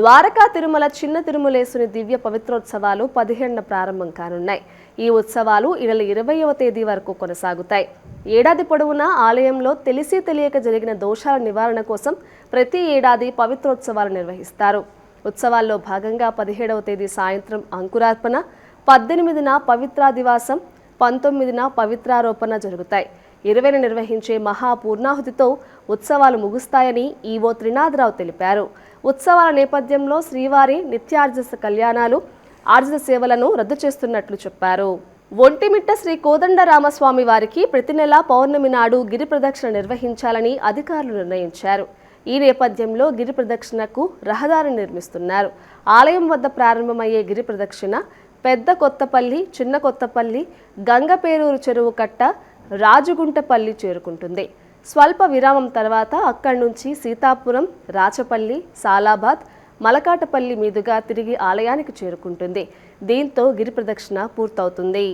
ద్వారకా తిరుమల చిన్న తిరుమలేసుని దివ్య పవిత్రోత్సవాలు పదిహేడున ప్రారంభం కానున్నాయి. ఈ ఉత్సవాలు ఈ నెల ఇరవయవ తేదీ వరకు కొనసాగుతాయి. ఏడాది పొడవునా ఆలయంలో తెలిసి తెలియక జరిగిన దోషాల నివారణ కోసం ప్రతి ఏడాది పవిత్రోత్సవాలు నిర్వహిస్తారు. ఉత్సవాల్లో భాగంగా పదిహేడవ తేదీ సాయంత్రం అంకురార్పణ పద్దెనిమిదిన పవిత్రాదివాసం పంతొమ్మిదిన పవిత్రారోపణ జరుగుతాయి. ఇరవైన నిర్వహించే మహాపూర్ణాహుతితో ఉత్సవాలు ముగుస్తాయని ఈవో త్రినాథరావు తెలిపారు. ఉత్సవాల నేపథ్యంలో శ్రీవారి నిత్యార్జస కళ్యాణాలు ఆర్జిత సేవలను రద్దు చేస్తున్నట్లు చెప్పారు. ఒంటిమిట్ట శ్రీ కోదండరామస్వామి వారికి ప్రతి నెల పౌర్ణమి నాడు గిరి ప్రదక్షిణ నిర్వహించాలని అధికారులు నిర్ణయించారు. ఈ నేపథ్యంలో గిరి ప్రదక్షిణకు రహదారి నిర్మిస్తున్నారు. ఆలయం వద్ద ప్రారంభమయ్యే గిరి ప్రదక్షిణ పెద్ద కొత్తపల్లి చిన్న కొత్తపల్లి గంగపేరూరు చెరువు కట్ట రాజుగుంటపల్లి చేరుకుంటుంది. స్వల్ప విరామం తర్వాత అక్కడి నుంచి సీతాపురం రాచపల్లి సాలాబాద్ మలకాటపల్లి మీదుగా తిరిగి ఆలయానికి చేరుకుంటుంది. దీంతో గిరి ప్రదక్షిణ పూర్తవుతుంది.